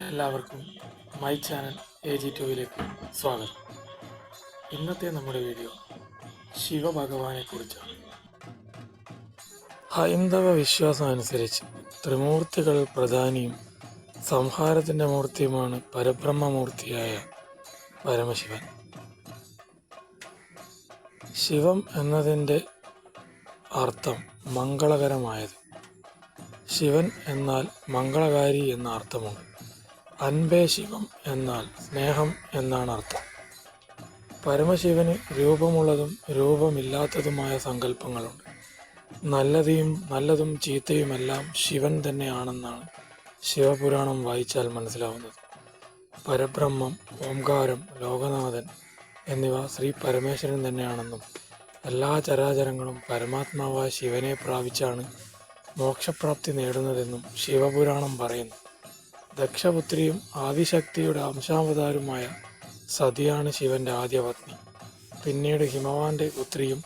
എല്ലാവർക്കും my channel A G ടുവിലേക്ക് സ്വാഗതം. ഇന്നത്തെ നമ്മുടെ വീഡിയോ ശിവഭഗവാനെ കുറിച്ചാണ് ഹൈന്ദവ വിശ്വാസം അനുസരിച്ച് ത്രിമൂർത്തികൾ പ്രധാനിയും സംഹാരത്തിന്റെ മൂർത്തിയുമാണ് പരബ്രഹ്മമൂർത്തിയായ പരമശിവൻ. ശിവം എന്നതിന്റെ അർത്ഥം മംഗളകരമായത്. ശിവൻ എന്നാൽ മംഗളകാരി എന്ന അർത്ഥമുണ്ട്. അൻപേ ശിവം എന്നാൽ സ്നേഹം എന്നാണ് അർത്ഥം. പരമശിവന് രൂപമുള്ളതും രൂപമില്ലാത്തതുമായ സങ്കല്പങ്ങളുണ്ട്. നല്ലതും നല്ലതും ചീത്തയുമെല്ലാം ശിവൻ തന്നെയാണെന്നാണ് ശിവപുരാണം വായിച്ചാൽ മനസ്സിലാവുന്നത്. പരബ്രഹ്മം ഓംകാരം ലോകനാഥൻ എന്നിവ ശ്രീ പരമേശ്വരൻ തന്നെയാണെന്നും എല്ലാ ചരാചരങ്ങളും പരമാത്മാവായ ശിവനെ പ്രാപിച്ചാണ് മോക്ഷപ്രാപ്തി നേടുന്നതെന്നും ശിവപുരാണം പറയുന്നു. ദക്ഷപുത്രിയും ആദിശക്തിയുടെ അംശാവതാരുമായ സതിയാണ് ശിവന്റെ ആദ്യ പത്നി. പിന്നീട് ഹിമവാന്റെ പുത്രിയും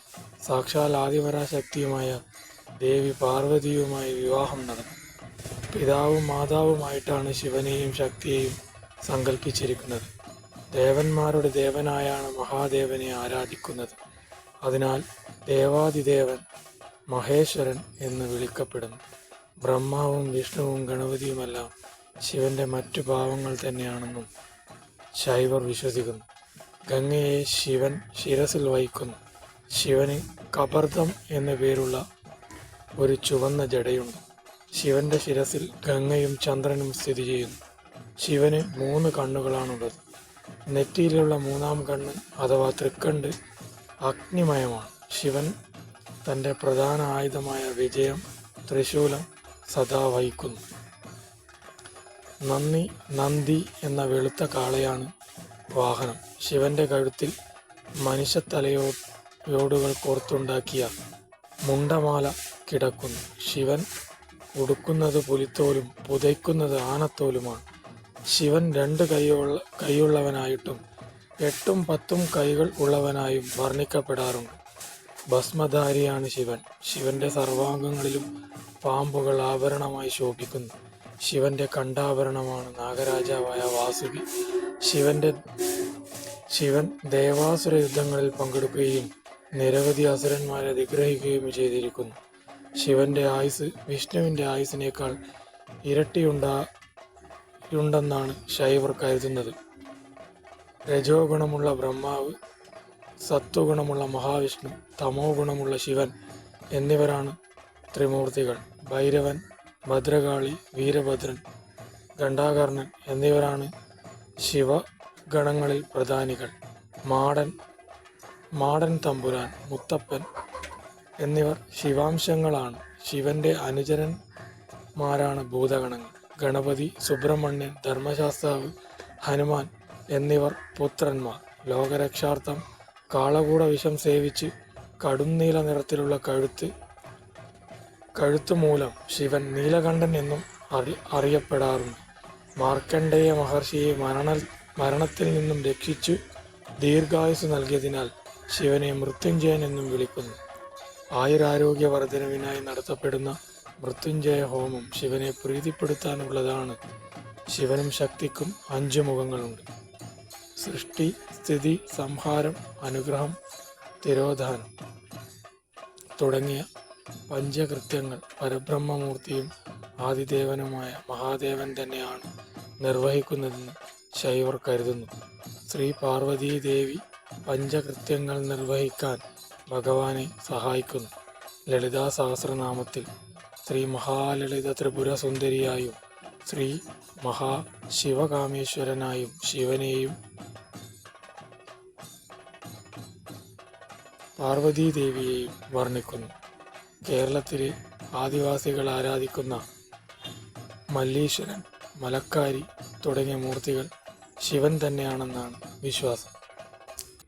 സാക്ഷാൽ ആദിപരാശക്തിയുമായ ദേവി പാർവതിയുമായി വിവാഹം നടന്നു. പിതാവും മാതാവുമായിട്ടാണ് ശിവനെയും ശക്തിയെയും സങ്കല്പിച്ചിരിക്കുന്നത് ദേവന്മാരുടെ ദേവനായാണ് മഹാദേവനെ ആരാധിക്കുന്നത്. അതിനാൽ ദേവാദിദേവൻ മഹേശ്വരൻ എന്ന് വിളിക്കപ്പെടുന്നു. ബ്രഹ്മാവും വിഷ്ണുവും ഗണപതിയുമെല്ലാം ശിവന്റെ മറ്റു ഭാവങ്ങൾ തന്നെയാണെന്നും ശൈവർ വിശ്വസിക്കുന്നു. ഗംഗയെ ശിവൻ ശിരസിൽ വഹിക്കുന്നു. ശിവന് കബർദം എന്ന പേരുള്ള ഒരു ചുവന്ന ജടയുണ്ട്. ശിവന്റെ ശിരസിൽ ഗംഗയും ചന്ദ്രനും സ്ഥിതി ചെയ്യുന്നു. ശിവന് മൂന്ന് കണ്ണുകളാണുള്ളത്. നെറ്റിയിലുള്ള മൂന്നാം കണ്ണ് അഥവാ തൃക്കണ്ട് അഗ്നിമയമാണ്. ശിവൻ തന്റെ പ്രധാന ആയുധമായ വിജയം ത്രിശൂലം സദാ വഹിക്കുന്നു. നന്ദി നന്ദി എന്ന വെളുത്ത കാളയാണ് വാഹനം. ശിവന്റെ കഴുത്തിൽ മനുഷ്യത്തലയോ യോടുകൾ കോർത്തുണ്ടാക്കിയ മുണ്ടമാല കിടക്കുന്നു. ശിവൻ ഉടുക്കുന്നത് പുലിത്തോലും പുതയ്ക്കുന്നത് ആനത്തോലുമാണ്. ശിവൻ രണ്ട് കൈയുള്ള കൈയുള്ളവനായിട്ടും എട്ടും പത്തും കൈകൾ ഉള്ളവനായും വർണിക്കപ്പെടാറുണ്ട്. ഭസ്മധാരിയാണ് ശിവൻ. ശിവന്റെ സർവാംഗങ്ങളിലും പാമ്പുകൾ ആഭരണമായി ശോഭിക്കുന്നു. ശിവന്റെ കണ്ഠാഭരണമാണ് നാഗരാജാവായ വാസുകി. ശിവന്റെ ശിവൻ ദേവാസുര യുദ്ധങ്ങളിൽ പങ്കെടുക്കുകയും നിരവധി അസുരന്മാരെ നിഗ്രഹിക്കുകയും ചെയ്തിരിക്കുന്നു. ശിവന്റെ ആയുസ് വിഷ്ണുവിന്റെ ആയുസിനേക്കാൾ ഇരട്ടിയുണ്ടാ ഉണ്ടെന്നാണ് ശൈവർ കരുതുന്നത്. രജോ ഗുണമുള്ള ബ്രഹ്മാവ് സത്വഗുണമുള്ള മഹാവിഷ്ണു തമോ ഗുണമുള്ള ശിവൻ എന്നിവരാണ് ത്രിമൂർത്തികൾ. ഭൈരവൻ ഭദ്രകാളി വീരഭദ്രൻ ഘണ്ടാകർണൻ എന്നിവരാണ് ശിവഗണങ്ങളിൽ പ്രധാനികൾ. മാടൻ മാടൻ തമ്പുരാൻ മുത്തപ്പൻ എന്നിവർ ശിവാംശങ്ങളാണ്. ശിവന്റെ അനുചരന്മാരാണ് ഭൂതഗണങ്ങൾ. ഗണപതി സുബ്രഹ്മണ്യൻ ധർമ്മശാസ്ത്രാവ് ഹനുമാൻ എന്നിവർ പുത്രന്മാർ. ലോകരക്ഷാർത്ഥം കാളകൂട വിഷം സേവിച്ച് കടുംനീല നിറത്തിലുള്ള കഴുത്ത് കഴുത്തു മൂലം ശിവൻ നീലകണ്ഠൻ എന്നും അറി അറിയപ്പെടാറുണ്ട്. മാർക്കണ്ഡേയ മഹർഷിയെ മരണ മരണത്തിൽ നിന്നും രക്ഷിച്ചു ദീർഘായുസ് നൽകിയതിനാൽ ശിവനെ മൃത്യുഞ്ജയൻ എന്നും വിളിക്കുന്നു. ആയുരാരോഗ്യ വർധനവിനായി നടത്തപ്പെടുന്ന മൃത്യുഞ്ജയ ഹോമം ശിവനെ പ്രീതിപ്പെടുത്താനുള്ളതാണ്. ശിവനും ശക്തിക്കും അഞ്ചു മുഖങ്ങളുണ്ട്. സൃഷ്ടി സ്ഥിതി സംഹാരം അനുഗ്രഹം തിരോധാനം തുടങ്ങിയ പഞ്ചകൃത്യങ്ങൾ പരബ്രഹ്മമൂർത്തിയും ആദിദേവനുമായ മഹാദേവൻ തന്നെയാണ് നിർവഹിക്കുന്നതെന്ന് ശൈവർ കരുതുന്നു. ശ്രീ പാർവതീ ദേവി പഞ്ചകൃത്യങ്ങൾ നിർവഹിക്കാൻ ഭഗവാനെ സഹായിക്കുന്നു. ലളിതാ സഹസ്രനാമത്തിൽ ശ്രീ മഹാലളിത ത്രിപുര സുന്ദരിയായും ശ്രീ മഹാ ശിവകാമേശ്വരനായും ശിവനെയും പാർവതീദേവിയെയും വർണിക്കുന്നു. കേരളത്തിലെ ആദിവാസികൾ ആരാധിക്കുന്ന മല്ലീശ്വരൻ മലക്കാരി തുടങ്ങിയ മൂർത്തികൾ ശിവൻ തന്നെയാണെന്നാണ് വിശ്വാസം.